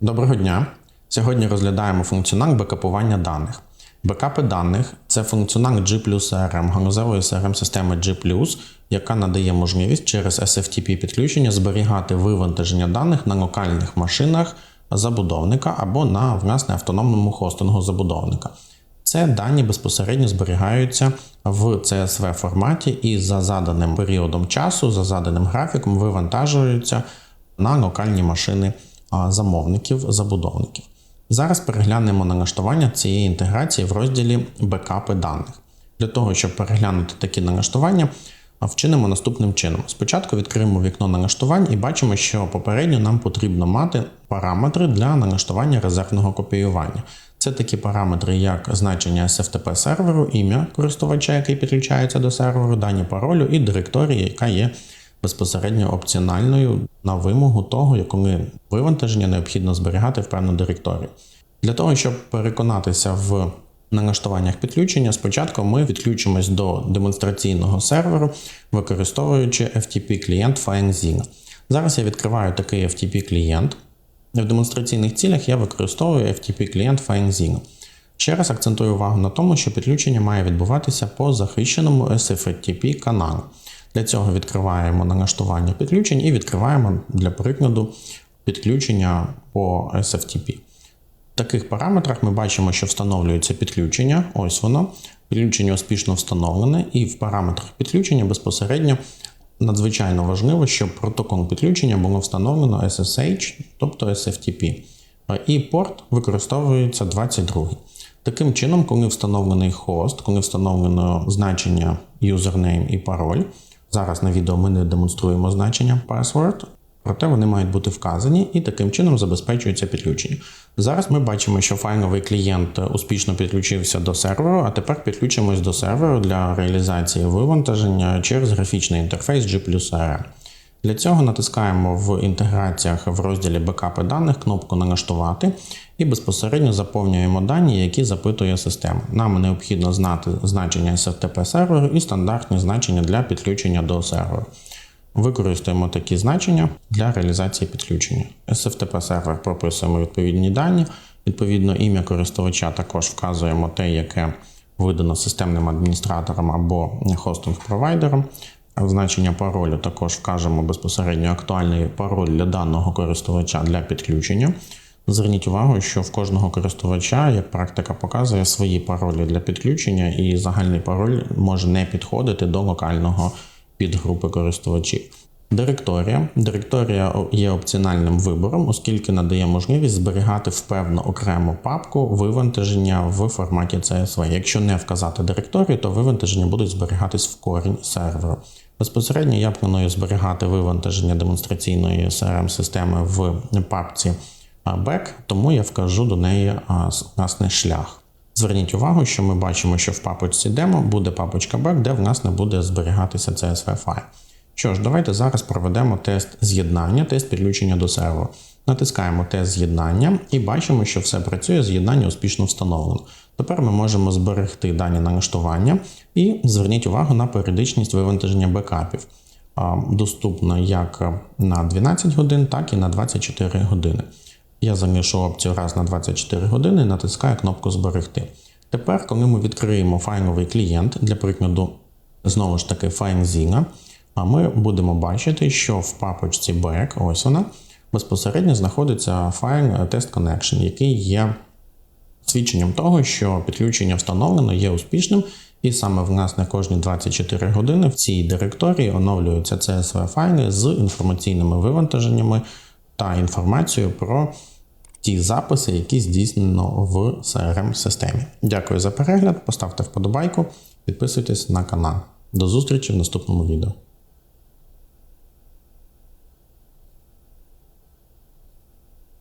Доброго дня! Сьогодні розглядаємо функціонал бекапування даних. Бекапи даних це функціонал G CRM, ганузевої crm системи G, яка надає можливість через SFTP підключення зберігати вивантаження даних на локальних машинах забудовника або на власне автономному хостингу забудовника. Це дані безпосередньо зберігаються в CSV форматі і за заданим періодом часу, за заданим графіком вивантажуються на локальні машини замовників, забудовників. Зараз переглянемо налаштування цієї інтеграції в розділі Бекапи даних. Для того, щоб переглянути такі налаштування, вчинимо наступним чином. Спочатку відкриємо вікно налаштувань і бачимо, що попередньо нам потрібно мати параметри для налаштування резервного копіювання. Це такі параметри, як значення SFTP серверу, ім'я користувача, який підключається до серверу, дані паролю і директорія, яка є безпосередньо опціональною на вимогу того, коли вивантаження необхідно зберігати в певну директорію. Для того, щоб переконатися в налаштуваннях підключення, спочатку ми відключимось до демонстраційного серверу, використовуючи FTP клієнт FileZilla. Зараз я відкриваю такий FTP клієнт. В демонстраційних цілях я використовую FTP клієнт FileZilla. Ще раз акцентую увагу на тому, що підключення має відбуватися по захищеному SFTP каналу. Для цього відкриваємо налаштування підключень і відкриваємо для прикладу підключення по SFTP. В таких параметрах ми бачимо, що встановлюється підключення. Ось воно. Підключення успішно встановлене, і в параметрах підключення безпосередньо надзвичайно важливо, щоб протокол підключення було встановлено SSH, тобто SFTP. І порт використовується 22. Таким чином, коли встановлений хост, коли встановлено значення username і пароль. Зараз на відео ми не демонструємо значення password, проте вони мають бути вказані і таким чином забезпечується підключення. Зараз ми бачимо, що файловий клієнт успішно підключився до серверу, а тепер підключимось до серверу для реалізації вивантаження через графічний інтерфейс G CRM. Для цього натискаємо в інтеграціях в розділі Бекапи даних кнопку Налаштувати і безпосередньо заповнюємо дані, які запитує система. Нам необхідно знати значення SFTP серверу і стандартні значення для підключення до серверу. Використаємо такі значення для реалізації підключення. SFTP сервер прописуємо відповідні дані, відповідно ім'я користувача також вказуємо те, яке видано системним адміністратором або хостинг-провайдером. Значення паролю також вкажемо безпосередньо актуальний пароль для даного користувача для підключення. Зверніть увагу, що в кожного користувача, як практика показує, свої паролі для підключення, і загальний пароль може не підходити до локального підгрупи користувачів. Директорія. Директорія є опціональним вибором, оскільки надає можливість зберігати в певну окрему папку вивантаження в форматі CSV. Якщо не вказати директорію, то вивантаження будуть зберігатись в корінь серверу. Безпосередньо я планую зберігати вивантаження демонстраційної crm системи в папці Back, тому я вкажу до неї власне шлях. Зверніть увагу, що ми бачимо, що в папочці Demo буде папочка Back, де власне буде зберігатися CSV файл. Що ж, давайте зараз проведемо тест з'єднання, тест підключення до серверу. Натискаємо тест з'єднання і бачимо, що все працює, з'єднання успішно встановлено. Тепер ми можемо зберегти дані налаштування і зверніть увагу на періодичність вивантаження бекапів. Доступна як на 12 годин, так і на 24 години. Я залишу опцію раз на 24 години і натискаю кнопку Зберегти. Тепер, коли ми відкриємо файловий клієнт, для прикладу, знову ж таки, FileZilla, а ми будемо бачити, що в папочці Back, ось вона, безпосередньо знаходиться файл Test Connection, який є свідченням того, що підключення встановлено є успішним, і саме власне кожні 24 години в цій директорії оновлюються CSV файли з інформаційними вивантаженнями та інформацією про ті записи, які здійснено в crm системі Дякую за перегляд, поставте вподобайку, підписуйтесь на канал. До зустрічі в наступному відео.